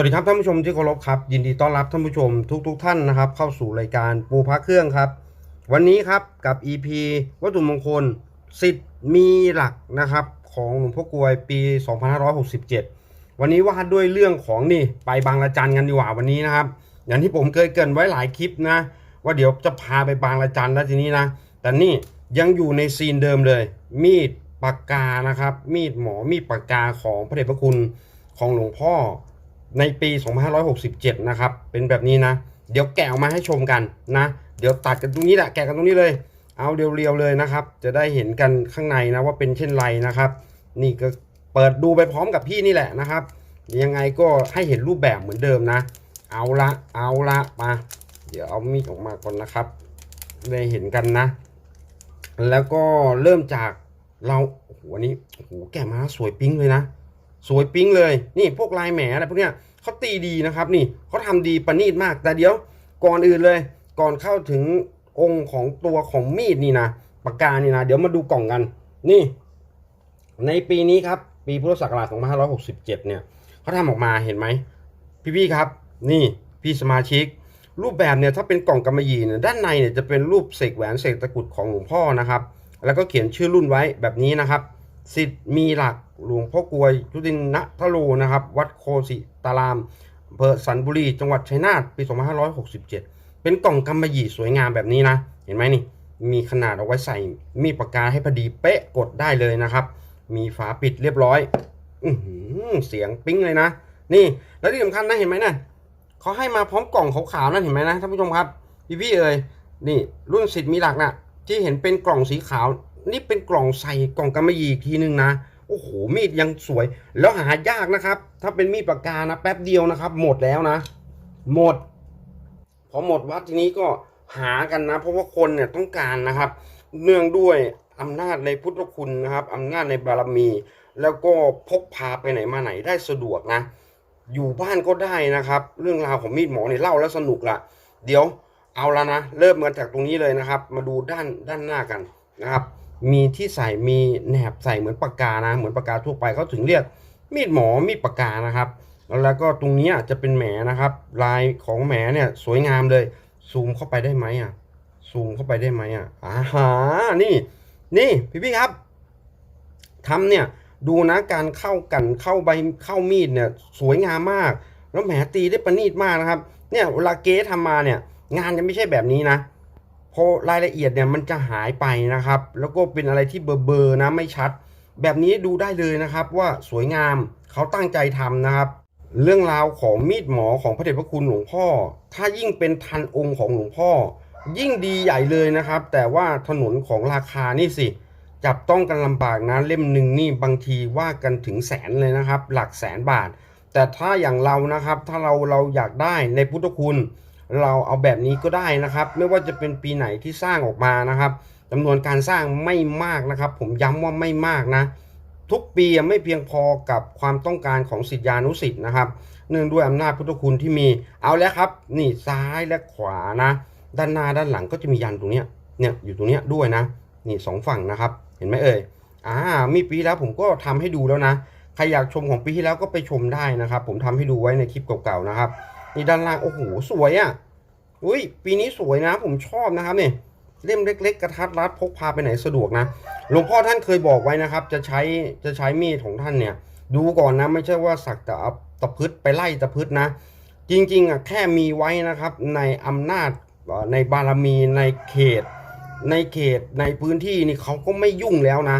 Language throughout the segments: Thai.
วัสดีครับท่านผู้ชมที่เคารพครับ ยินดีต้อนรับท่านผู้ชมทุกๆทท่านนะครับ เข้าสู่รายการปูพระเครื่องครับ วันนี้ครับกับ EP วัตถุมงคลสิทธิ์มีหลักนะครับ ของหลวงพ่อกลวยปี 2567 วันนี้ว่าด้วยเรื่องของนี่ไปบางละจันกันดีกว่าวันนี้นะครับ อย่างที่ผมเคยเกินไว้หลายคลิปนะ ว่าเดี๋ยวจะพาไปบางละจันแล้วทีนี้นะ แต่นี่ยังอยู่ในซีนเดิมเลย มีดปากกานะครับ มีดหมอมีดปากกาของพระเดชพระคุณของหลวงพ่อ ในปี 2567 นะครับ เป็นแบบนี้นะ เดี๋ยวแกะออกมาให้ชมกันนะ เดี๋ยวตัดกันตรงนี้แหละ แกะกันตรงนี้เลย เอาเรียวๆเลยนะครับ จะได้เห็นกันข้างในนะว่าเป็นเช่นไรนะครับ นี่ก็เปิดดูไปพร้อมกับพี่นี่แหละนะครับ ยังไงก็ให้เห็นรูปแบบเหมือนเดิมนะ เอาละเอาละมาเดี๋ยวเอามีดออกมาก่อนนะครับ ได้เห็นกันนะ แล้วก็เริ่มจากเราโอ้โหอันนี้โอ้โหแกะมาสวยปิ๊งเลยนะ สวยปิ๊งเลย นี่พวกลายแหมอะไรพวกเนี้ย เขาตีดีนะครับนี่เขาทำดีประณีตมาก แต่เดี๋ยวก่อนอื่นเลย ก่อนเข้าถึงองค์ของตัวของมีดนี่นะปากกานี่นะ เดี๋ยวมาดูกล่องกัน นี่ ในปีนี้ครับ ปีพุทธศักราช2567 เนี่ยเขาทำออกมาเห็นไหมพี่ๆครับ นี่พี่สมาชิก รูปแบบเนี่ยถ้าเป็นกล่องกำมะหยี่เนี่ยด้านในเนี่ยจะเป็นรูปเสกแหวนเสกตะกุดของหลวงพ่อนะครับ แล้วก็เขียนชื่อรุ่นไว้แบบนี้นะครับ สิทธิ์มีหลัก หลวงพ่อกวยชุตินนะทะโลนะครับ วัดโคสิตารามอำเภอสันบุรี จังหวัดชัยนาทปี 2567 เป็นกล่องกำมะหยี่สวยงามแบบนี้นะ เห็นไหมนี่ มีขนาดเอาไว้ใส่ มีปากกาให้พอดีเป๊ะกดได้เลยนะครับ มีฝาปิดเรียบร้อยอืเสียงปิ๊งเลยนะ นี่ แล้วที่สำคัญนะเห็นไหมนะเขาให้มาพร้อมกล่องขาวๆนั่นเห็นไหมนะท่านผู้ชมครับพี่พี่เอ่ยนี่รุ่นสิทธิ์มีหลักนะที่เห็นเป็นกล่องสีขาว นี่เป็นกล่องใส่กล่องกำมะหยี่อีกทีนึงนะ โอ้โหมีดยังสวย แล้วหายากนะครับ ถ้าเป็นมีดปากกานะแป๊บเดียวนะครับ หมดแล้วนะ หมด พอหมดวัดทีนี้ก็หากันนะ เพราะว่าคนเนี่ยต้องการนะครับ เนื่องด้วยอำนาจในพุทธคุณนะครับอำนาจในบารมี แล้วก็พกพาไปไหนมาไหนได้สะดวกนะ อยู่บ้านก็ได้นะครับ เรื่องราวของมีดหมอเนี่ยเล่าแล้วสนุกละเดี๋ยวเอาละนะ เริ่มกันจากตรงนี้เลยนะครับ มาดูด้านด้านหน้ากันนะครับ มีที่ใส่มีแหนบใส่เหมือนปากกานะ เหมือนปากกาทั่วไปเขาถึงเรียกมีดหมอมีดปากกานะครับ แล้วก็ตรงนี้จะเป็นแหมนะครับ ลายของแหมเนี่ยสวยงามเลย ซูมเข้าไปได้ไหมอะ ซูมเข้าไปได้ไหมอะอ่าฮะนี่ นี่พี่พี่ครับทำเนี่ยดูนะการเข้ากันเข้าใบเข้ามีดเนี่ยสวยงามมาก แล้วแหมตีได้ประณีตมากนะครับ เนี่ยเวลาเก๊ทำมาเนี่ย งานจะไม่ใช่แบบนี้นะ ราะรายละเอียดเนี่ยมันจะหายไปนะครับ แล้วก็เป็นอะไรที่เบอร์เบอร์ๆนะไม่ชัด แบบนี้ดูได้เลยนะครับว่าสวยงามเขาตั้งใจทำนะครับเรื่องราวของมีดหมอของพระเดชพระคุณหลวงพ่อ ถ้ายิ่งเป็นทันองค์ของหลวงพ่อ ยิ่งดีใหญ่เลยนะครับ แต่ว่าถนนของราคานี่สิ จับต้องกันลำบากนะเล่มหนึ่งนี่บางทีว่ากันถึงแสนเลยนะครับ หลักแสนบาท แต่ถ้าอย่างเรานะครับ ถ้าเราเราอยากได้ในพุทธคุณ เราเอาแบบนี้ก็ได้นะครับ ไม่ว่าจะเป็นปีไหนที่สร้างออกมานะครับจำนวนการสร้างไม่มากนะครับ ผมย้ำว่าไม่มากนะ ทุกปีไม่เพียงพอกับความต้องการของสิทธิานุสิทธิ์นะครับ เนื่องด้วยอำนาจพุทธคุณที่มีเอาแล้วครับ นี่ซ้ายและขวานะ ด้านหน้าด้านหลังก็จะมียันตรงเนี้ยเนี่ยอยู่ตรงเนี้ยด้วยนะ นี่สองฝั่งนะครับ เห็นไหมเอ่ยอ่ามีปีแล้วผมก็ทำให้ดูแล้วนะใครอยากชมของปีที่แล้วก็ไปชมได้นะครับ ผมทำให้ดูไว้ในคลิปเก่าๆนะครับ นี่ด้านล่างโอ้โหสวยอะ่ะอุ้ยปีนี้สวยนะ ผมชอบนะครับเนี่ยเล่มเล็ก ๆ กระทัดรัดพกพาไปไหนสะดวกนะหลวงพ่อท่านเคยบอกไว้นะครับ จะใช้จะใช้มีดของท่านเนี่ย ดูก่อนนะไม่ใช่ว่าสักแต่ตะพึดไปไล่ตะพึดนะ จริงๆอะแค่มีไว้นะครับ ในอำนาจในบารมีในเขต ในเขตในพื้นที่นี่เขาก็ไม่ยุ่งแล้วนะ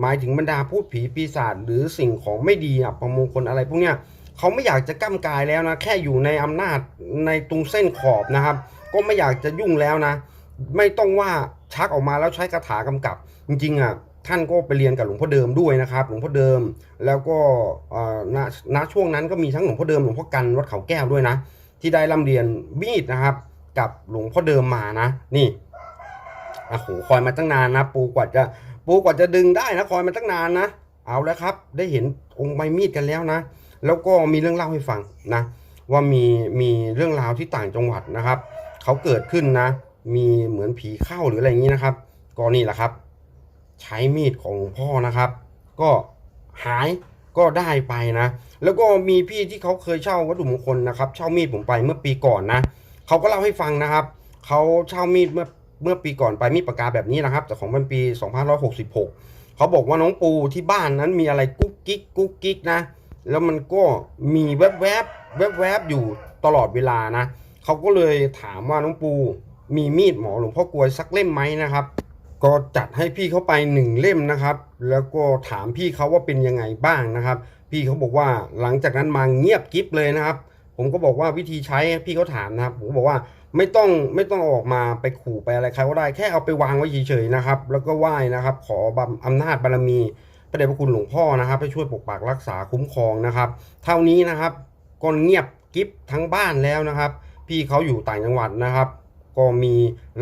หมายถึงบรรดาพูดผีปีศาจหรือสิ่งของไม่ดีอับประมงคลอะไรพวกเนี้ย เขาไม่อยากจะก้ำกายแล้วนะ แค่อยู่ในอำนาจในตรงเส้นขอบนะครับ ก็ไม่อยากจะยุ่งแล้วนะ ไม่ต้องว่าชักออกมาแล้วใช้คาถากำกับ จริงๆอะท่านก็ไปเรียนกับหลวงพ่อเดิมด้วยนะครับ หลวงพ่อเดิมแล้วก็ณณช่วงนั้นก็มีทั้งหลวงพ่อเดิมหลวงพ่อกันวัดเขาแก้วด้วยนะ ที่ได้ร่ำเรียนมีดนะครับ กับหลวงพ่อเดิมมานะ นี่โอ้โหคอยมาตั้งนานนะ ปูกว่าจะปูกว่าจะดึงได้นะคอยมาตั้งนานนะ เอาแล้วครับ ได้เห็นองค์ใบมีดกันแล้วนะ แล้วก็มีเรื่องเล่าให้ฟังนะว่ามีมีเรื่องราวที่ต่างจังหวัดนะครับเขาเกิดขึ้นนะ มีเหมือนผีเข้าหรืออะไรอย่างนี้นะครับ ก็นี่แหละครับ ใช้มีดของหลวงพ่อนะครับ ก็หายก็ได้ไปนะ แล้วก็มีพี่ที่เขาเคยเช่าวัตถุมงคลนะครับ เช่ามีดผมไปเมื่อปีก่อนนะเขาก็เล่าให้ฟังนะครับเขาเช่ามีดเมื่อเมื่อปีก่อนไปมีดปากกาแบบนี้นะครับ แต่ของมันปี 2566เขาบอกว่าน้องปูที่บ้านนั้นมีอะไรกุ๊กกิ๊กกุ๊กกิ๊กนะ แล้วมันก็มีแวบแวบแวบแวบๆอยู่ตลอดเวลานะเขาก็เลยถามว่าน้องปูมีมีดหมอหลวงพ่อกลวยสักเล่มไหมนะครับ ก็จัดให้พี่เขาไปหนึ่งเล่มนะครับ แล้วก็ถามพี่เขาว่าเป็นยังไงบ้างนะครับ พี่เขาบอกว่าหลังจากนั้นมาเงียบกิ๊บเลยนะครับ ผมก็บอกว่าวิธีใช้พี่เขาถามนะครับ ผมก็บอกว่าไม่ต้องไม่ต้องเอาออกมาไปขู่ไปอะไรใครก็ได้แค่เอาไปวางไว้เฉยๆนะครับ แล้วก็ไหว้นะครับ ขอบำอำนาจบารมี ระเดชพระคุณหลวงพ่อนะครับให้ช่วยปกปักรักษาคุ้มครองนะครับ เท่านี้นะครับก็เงียบกิ๊บทั้งบ้านแล้วนะครับ พี่เขาอยู่ต่างจังหวัดนะครับ ก็มี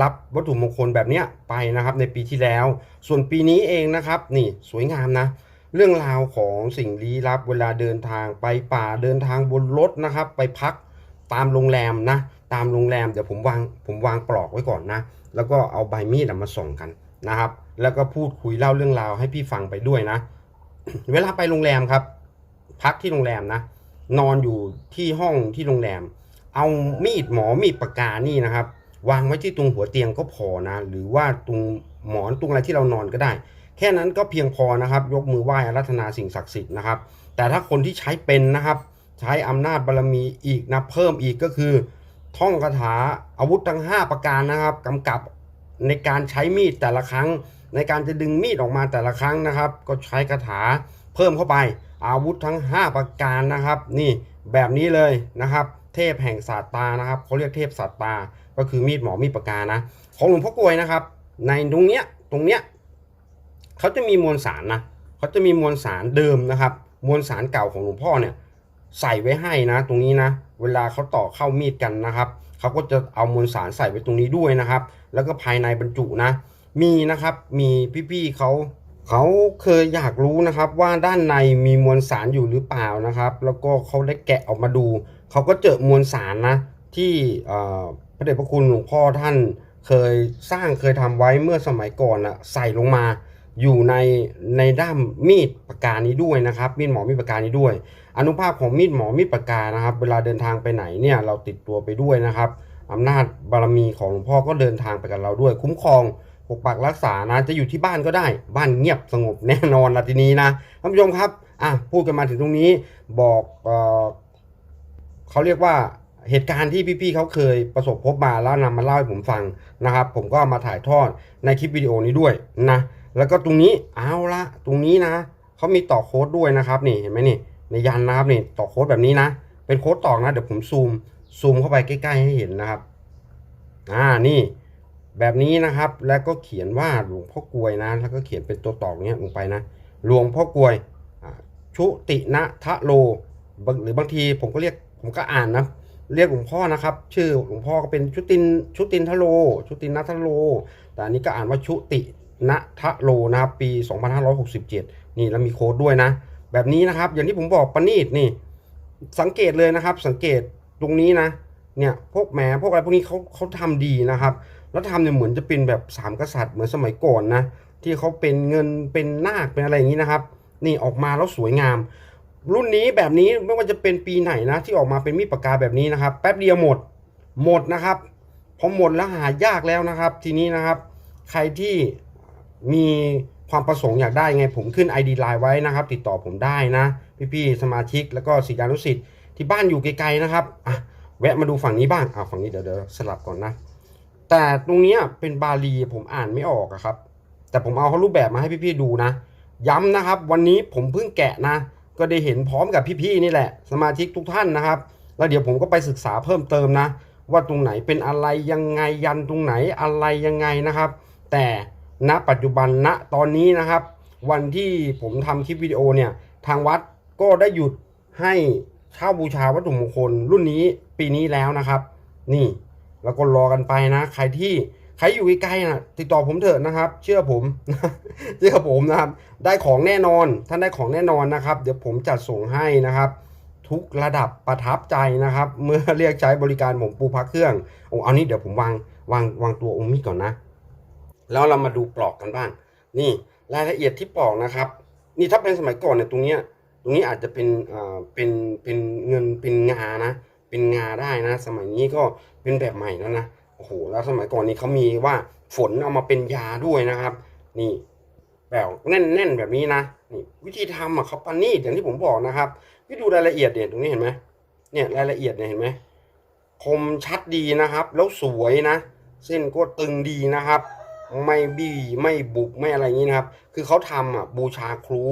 รับวัตถุมงคลแบบเนี้ยไปนะครับ ในปีที่แล้ว ส่วนปีนี้เองนะครับ นี่สวยงามนะเรื่องราวของสิ่งลี้ลับเวลาเดินทางไปป่าเดินทางบนรถนะครับ ไปพักตามโรงแรมนะ ตามโรงแรมเดี๋ยวผมวางผมวางปลอกไว้ก่อนนะ แล้วก็เอาใบมีดมาส่องกัน นะครับ แล้วก็พูดคุยเล่าเรื่องราวให้พี่ฟังไปด้วยนะ เวลาไปโรงแรมครับ พักที่โรงแรมนะ นอนอยู่ที่ห้องที่โรงแรม เอามีดหมอมีดปากกานี่นะครับ วางไว้ที่ตรงหัวเตียงก็พอนะ หรือว่าตรงหมอนตรงอะไรที่เรานอนก็ได้ แค่นั้นก็เพียงพอนะครับ ยกมือไหว้อารัธนาสิ่งศักดิ์สิทธิ์นะครับ แต่ถ้าคนที่ใช้เป็นนะครับ ใช้อำนาจบารมีอีกนะเพิ่มอีกก็คือท่องคาถาอาวุธทั้ง 5 ประการนะครับกำกับ ในการใช้มีดแต่ละครั้ง ในการจะดึงมีดออกมาแต่ละครั้งนะครับ ก็ใช้คาถาเพิ่มเข้าไป อาวุธทั้ง 5 ประการนะครับ นี่แบบนี้เลยนะครับ เทพแห่งศาสตานะครับเขาเรียกเทพศาสตา ก็คือมีดหมอมีดปากกานะ ของหลวงพ่อกลวยนะครับ ในตรงเนี้ยตรงเนี้ยเขาจะมีมวลสารนะเขาจะมีมวลสารเดิมนะครับ มวลสารเก่าของหลวงพ่อเนี่ย ใส่ไว้ให้นะ ตรงนี้นะ เวลาเขาต่อเข้ามีดกันนะครับเขาก็จะเอามวลสารใส่ไว้ตรงนี้ด้วยนะครับ แล้วก็ภายในบรรจุนะ มีนะครับมีพี่ๆเขาเขาเคยอยากรู้นะครับว่าด้านในมีมวลสารอยู่หรือเปล่านะครับ แล้วก็เขาได้แกะออกมาดูเขาก็เจอมวลสารนะ ที่พระเดชพระคุณหลวงพ่อท่านเคยสร้างเคยทำไว้เมื่อสมัยก่อนอะใส่ลงมา อยู่ในในด้ามมีดปากกานี้ด้วยนะครับ มีดหมอมีดปากกานี้ด้วย อนุภาพของมีดหมอมีดปากกานะครับ เวลาเดินทางไปไหนเนี่ยเราติดตัวไปด้วยนะครับอำนาจบารมีของหลวงพ่อก็เดินทางไปกับเราด้วย คุ้มครองปกปักรักษานะ จะอยู่ที่บ้านก็ได้ บ้านเงียบสงบแน่นอนละทีนี้นะท่านผู้ชมครับอะพูดกันมาถึงตรงนี้บอกเออเขาเรียกว่าเหตุการณ์ที่พี่ๆเขาเคยประสบพบมาแล้วนำมาเล่าให้ผมฟังนะครับ ผมก็มาถ่ายทอดในคลิปวิดีโอนี้ด้วยนะ แล้วก็ตรงนี้เอาละตรงนี้นะเขามีต่อโค้ดด้วยนะครับนี่เห็นไหมนี่ในยันนะครับนี่ต่อโค้ดแบบนี้นะ เป็นโค้ดตอกนะเดี๋ยวผมซูมซูมเข้าไปใกล้ๆให้เห็นนะครับอ่านี่แบบนี้นะครับแล้วก็เขียนว่าหลวงพ่อกลวยนะ แล้วก็เขียนเป็นตัวตอกเนี้ยลงไปนะหลวงพ่อกลวยชุตินะทะโลหรือบางทีผมก็เรียกผมก็อ่านนะเรียกหลวงพ่อนะครับ ชื่อหลวงพ่อก็เป็นชุตินชุตินทะโล ชุตินนัทโล แต่อันนี้ก็อ่านว่าชุติ นะทะโลนะครับปี 2567 นี่แล้วมีโค้ดด้วยนะ แบบนี้นะครับ อย่างที่ผมบอกประณีตนี่ สังเกตเลยนะครับ สังเกตตรงนี้นะ เนี่ยพวกแหมพวกอะไรพวกนี้เขาเขาทำดีนะครับ แล้วทำเนี่ยเหมือนจะเป็นแบบสามกษัตริย์เหมือนสมัยก่อนนะ ที่เขาเป็นเงินเป็นนาคเป็นอะไรอย่างนี้นะครับ นี่ออกมาแล้วสวยงาม รุ่นนี้แบบนี้ไม่ว่าจะเป็นปีไหนนะ ที่ออกมาเป็นมีดปากกาแบบนี้นะครับ แป๊บเดียวหมดหมดนะครับพอหมดแล้วหายากแล้วนะครับ ทีนี้นะครับ ใครที่ มีความประสงค์อยากได้ไงผมขึ้น ID ไลน์ไว้นะครับ ติดต่อผมได้นะ พี่ๆสมาชิกแล้วก็ศิษยานุศิษย์ที่บ้านอยู่ไกลๆนะครับอะแวะมาดูฝั่งนี้บ้างอะฝั่งนี้เดี๋ยวเดี๋ยวสลับก่อนนะ แต่ตรงนี้เป็นบาลีผมอ่านไม่ออกอะครับ แต่ผมเอาเขารูปแบบมาให้พี่ๆดูนะ ย้ำนะครับ วันนี้ผมเพิ่งแกะนะ ก็ได้เห็นพร้อมกับพี่ๆนี่แหละ สมาชิกทุกท่านนะครับ แล้วเดี๋ยวผมก็ไปศึกษาเพิ่มเติมนะ ว่าตรงไหนเป็นอะไรยังไงยันตรงไหนอะไรยังไงนะครับ แต่ ณปัจจุบันณตอนนี้นะครับ วันที่ผมทำคลิปวิดีโอเนี่ย ทางวัดก็ได้หยุดให้เช่าบูชาวัตถุมงคลรุ่นนี้ปีนี้แล้วนะครับ นี่แล้วก็รอกันไปนะ ใครที่ใครอยู่ใกล้ๆนะติดต่อผมเถอะนะครับ เชื่อผมเชื่อผมนะครับ ได้ของแน่นอนท่านได้ของแน่นอนนะครับ เดี๋ยวผมจัดส่งให้นะครับ ทุกระดับประทับใจนะครับ เมื่อเรียกใช้บริการผมปูพักเครื่องโอ้เอานี้เดี๋ยวผมวางวางวางตัวองค์มีดก่อนนะ แล้วเรามาดูปลอกกันบ้าง นี่รายละเอียดที่ปลอกนะครับ นี่ถ้าเป็นสมัยก่อนเนี่ยตรงเนี้ยตรงนี้อาจจะเป็นอ่าเป็นเป็นเงินเป็นงานะ เป็นงาได้นะ สมัยนี้ก็เป็นแบบใหม่แล้วนะโอ้โหแล้วสมัยก่อนนี้เขามีว่าฝนเอามาเป็นยาด้วยนะครับ นี่แบบแน่นๆแบบนี้นะนี่วิธีทำอะเขาปานีตอย่างที่ผมบอกนะครับพี่ดูรายละเอียดเนี่ยตรงนี้เห็นไหมเนี่ยรายละเอียดเนี่ยเห็นไหมคมชัดดีนะครับ แล้วสวยนะ เส้นก็ตึงดีนะครับ ไม่บี้ไม่บุกไม่อะไรอย่างนี้นะครับ คือเขาทำอะบูชาครู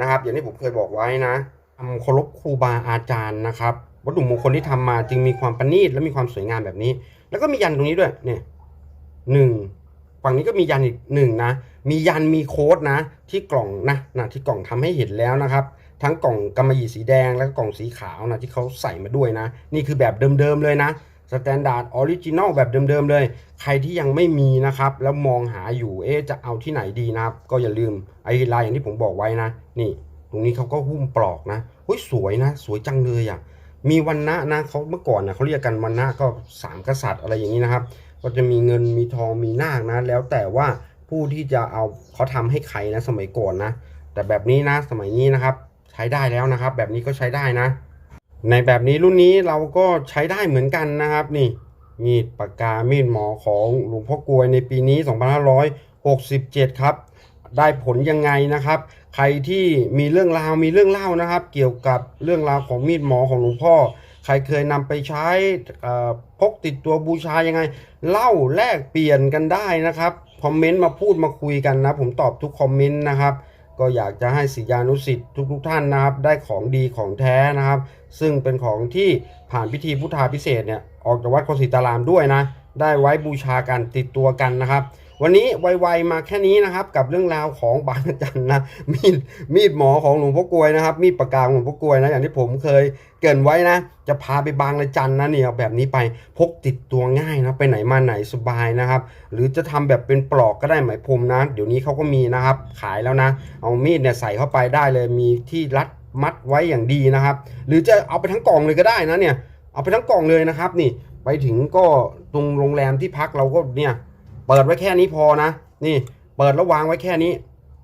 นะครับ อย่างที่ผมเคยบอกไว้นะทำเคารพครูบาอาจารย์นะครับ วัตถุมงคลที่ทำมาจึงมีความประณีตและมีความสวยงามแบบนี้ แล้วก็มียันตรงนี้ด้วยเนี่ยหนึ่งฝั่งนี้ก็มียันอีกหนึ่งนะ มียันมีโค้ดนะ ที่กล่องนะนะที่กล่องทำให้เห็นแล้วนะครับ ทั้งกล่องกำมะหยี่สีแดงแล้วก็กล่องสีขาวนะที่เขาใส่มาด้วยนะ นี่คือแบบเดิมๆเลยนะ สแตนดาร์ดออริจินอลแบบเดิมๆเลย ใครที่ยังไม่มีนะครับ แล้วมองหาอยู่ เอ๊ะจะเอาที่ไหนดีนะครับ ก็อย่าลืมไอไลน์อย่างที่ผมบอกไว้นะ นี่ ตรงนี้เขาก็หุ้มปลอกนะเฮ้ยสวยนะ สวยจังเลยอะ มีวันนะนะเขาเมื่อก่อนนะเขาเรียกกันวันนะก็สามกษัตริย์อะไรอย่างนี้นะครับ ก็จะมีเงินมีทองมีนาคนะ แล้วแต่ว่าผู้ที่จะเอาเขาทำให้ใครนะสมัยก่อนนะ แต่แบบนี้นะสมัยนี้นะครับ ใช้ได้แล้วนะครับ แบบนี้ก็ใช้ได้นะ ในแบบนี้รุ่นนี้เราก็ใช้ได้เหมือนกันนะครับนี่มีดปากกามีดหมอของหลวงพ่อกวยในปีนี้ 2567 ครับ ได้ผลยังไงนะครับ ใครที่มีเรื่องราวมีเรื่องเล่านะครับ เกี่ยวกับเรื่องราวของมีดหมอของหลวงพ่อ ใครเคยนำไปใช้พกติดตัวบูชายังไง เล่าแลกเปลี่ยนกันได้นะครับคอมเมนต์มาพูดมาคุยกันนะ ผมตอบทุกคอมเมนต์นะครับ ก็อยากจะให้ศิษยานุสิษย์ทุกๆทท่านนะครับ ได้ของดีของแท้นะครับ ซึ่งเป็นของที่ผ่านพิธีพุทธาพิเศษเนี่ยออกจากวัดโคสิตารามด้วยนะ ได้ไว้บูชากันติดตัวกันนะครับ วันนี้ไวๆมาแค่นี้นะครับ กับเรื่องราวของบางจันนะมีดมีดหมอของหลวงพ่อกลวยนะครับ มีดปากกาของหลวงพ่อกลวยนะอย่างที่ผมเคยเกินไว้นะ จะพาไปบางละจันนะเนี่ยเอาแบบนี้ไปพกติดตัวง่ายนะไปไหนมาไหนสบายนะครับ หรือจะทำแบบเป็นปลอกก็ได้ไหมพรมนะ เดี๋ยวนี้เขาก็มีนะครับ ขายแล้วนะ เอามีดเนี่ยใส่เข้าไปได้เลยมีที่รัดมัดไว้อย่างดีนะครับ หรือจะเอาไปทั้งกล่องเลยก็ได้นะเนี่ยเอาไปทั้งกล่องเลยนะครับ นี่ไปถึงก็ตรงโรงแรมที่พักเราก็เนี่ย เปิดไว้แค่นี้พอนะ นี่เปิดแล้ววางไว้แค่นี้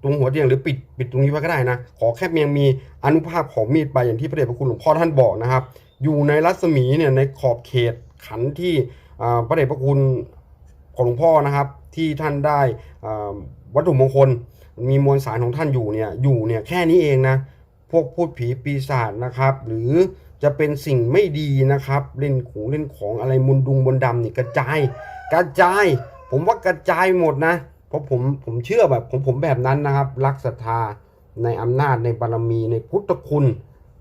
ตรงหัวเตียงหรือปิดปิดตรงนี้ไว้ก็ได้นะ ขอแค่เพียงมีอนุภาพของมีดไปอย่างที่พระเดชพระคุณหลวงพ่อท่านบอกนะครับ อยู่ในรัศมีเนี่ยในขอบเขตขันที่พระเดชพระคุณของหลวงพ่อนะครับ ที่ท่านได้วัตถุมงคล มีมวลสารของท่านอยู่เนี่ยอยู่เนี่ยแค่นี้เองนะพวกพูดผีปีศาจนะครับ หรือจะเป็นสิ่งไม่ดีนะครับ เล่นของเล่นของอะไรมุนดุงบนดำนี่กระจาย กระจาย ผมว่ากระจายหมดนะ เพราะผมผมเชื่อแบบผมผมแบบนั้นนะครับ รักศรัทธาในอำนาจในบารมีในพุทธคุณ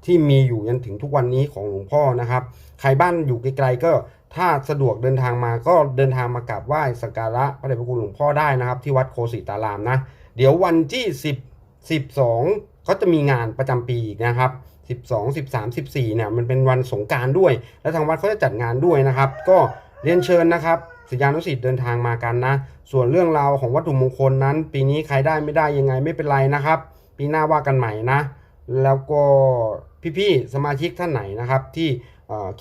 ที่มีอยู่ยันถึงทุกวันนี้ของหลวงพ่อนะครับ ใครบ้านอยู่ไกลๆก็ถ้าสะดวกเดินทางมาก็เดินทางมากราบไหว้สักการะพระเดชพระคุณหลวงพ่อได้นะครับ ที่วัดโคสิตารามนะ เดี๋ยววันที่ 10 12เขาจะมีงานประจำปีอีกนะครับ 12 13 14เนี่ยมันเป็นวันสงการด้วย และทางวัดเขาจะจัดงานด้วยนะครับ ก็เรียนเชิญนะครับ ศิษยานุศิษย์เดินทางมากันนะ ส่วนเรื่องราวของวัตถุมงคลนั้น ปีนี้ใครได้ไม่ได้ยังไงไม่เป็นไรนะครับ ปีหน้าว่ากันใหม่นะ แล้วก็พี่ๆสมาชิกท่านไหนนะครับ ที่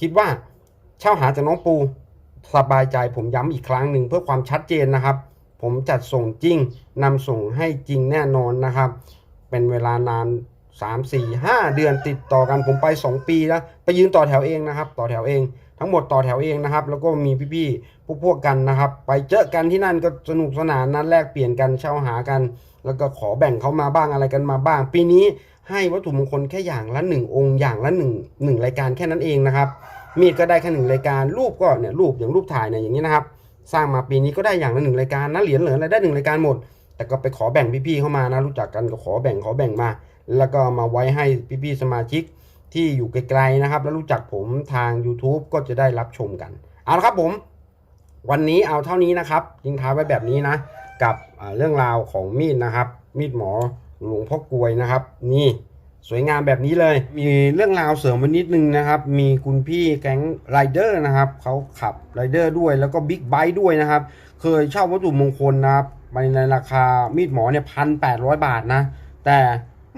คิดว่าเช่าหาจากน้องปูสบายใจผมย้ำอีกครั้งหนึ่งเพื่อความชัดเจนนะครับ ผมจัดส่งจริงนำส่งให้จริงแน่นอนนะครับ เป็นเวลานาน 3 4 5 เดือนติดต่อกันผมไป 2 ปีแล้ว ไปยืนต่อแถวเองนะครับ ต่อแถวเอง ทั้งหมดต่อแถวเองนะครับ แล้วก็มีพี่ๆพวกพวกกันนะครับ ไปเจอกันที่นั่นก็สนุกสนานนั้นแลกเปลี่ยนกันเช่าหากัน แล้วก็ขอแบ่งเขามาบ้างอะไรกันมาบ้าง ปีนี้ให้วัตถุมงคลแค่อย่างละหนึ่งองค์อย่างละหนึ่งหนึ่งรายการแค่นั้นเองนะครับ มีดก็ได้แค่หนึ่งรายการรูปก็เนี่ยรูปอย่างรูปถ่ายเนี่ยอย่างนี้นะครับ สร้างมาปีนี้ก็ได้อย่างละหนึ่งรายการนะเหรียญเหลืออะไรได้หนึ่งรายการหมด แต่ก็ไปขอแบ่งพี่ๆเข้ามานะรู้จักกันก็ขอแบ่งขอแบ่งมา แล้วก็มาไว้ให้พี่ๆสมาชิก ที่อยู่ไกลๆนะครับ แล้วรู้จักผมทาง YouTube ก็จะได้รับชมกัน เอาละครับผม วันนี้เอาเท่านี้นะครับยิงท้ายไว้แบบนี้นะ กับเรื่องราวของมีดนะครับ มีดหมอหลวงพ่อกลวยนะครับ นี่สวยงามแบบนี้เลย มีเรื่องราวเสริมไว้นิดนึงนะครับ มีคุณพี่แก๊งไรเดอร์นะครับ เขาขับไรเดอร์ด้วยแล้วก็บิ๊กไบค์ด้วยนะครับ เคยเช่าวัตถุมงคลนะครับไปในราคามีดหมอเนี่ยพันแปดร้อยบาทนะ แต่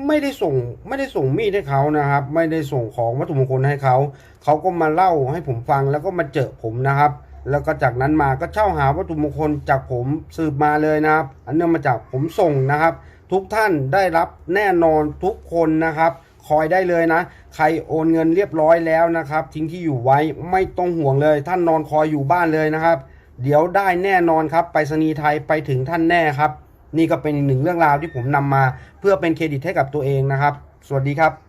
ไม่ได้ส่งไม่ได้ส่งมีดให้เขานะครับ ไม่ได้ส่งของวัตถุมงคลให้เขา เขาก็มาเล่าให้ผมฟังแล้วก็มาเจอผมนะครับ แล้วก็จากนั้นมาก็เช่าหาวัตถุมงคลจากผมสืบมาเลยนะครับ อันเนื่องมาจากผมส่งนะครับ ทุกท่านได้รับแน่นอนทุกคนนะครับคอยได้เลยนะ ใครโอนเงินเรียบร้อยแล้วนะครับ ทิ้งที่อยู่ไว้ไม่ต้องห่วงเลย ท่านนอนคอยอยู่บ้านเลยนะครับ เดี๋ยวได้แน่นอนครับไปรษณีย์ไทยไปถึงท่านแน่ครับ นี่ก็เป็นหนึ่งเรื่องราวที่ผมนำมา เพื่อเป็นเครดิตให้กับตัวเองนะครับ สวัสดีครับ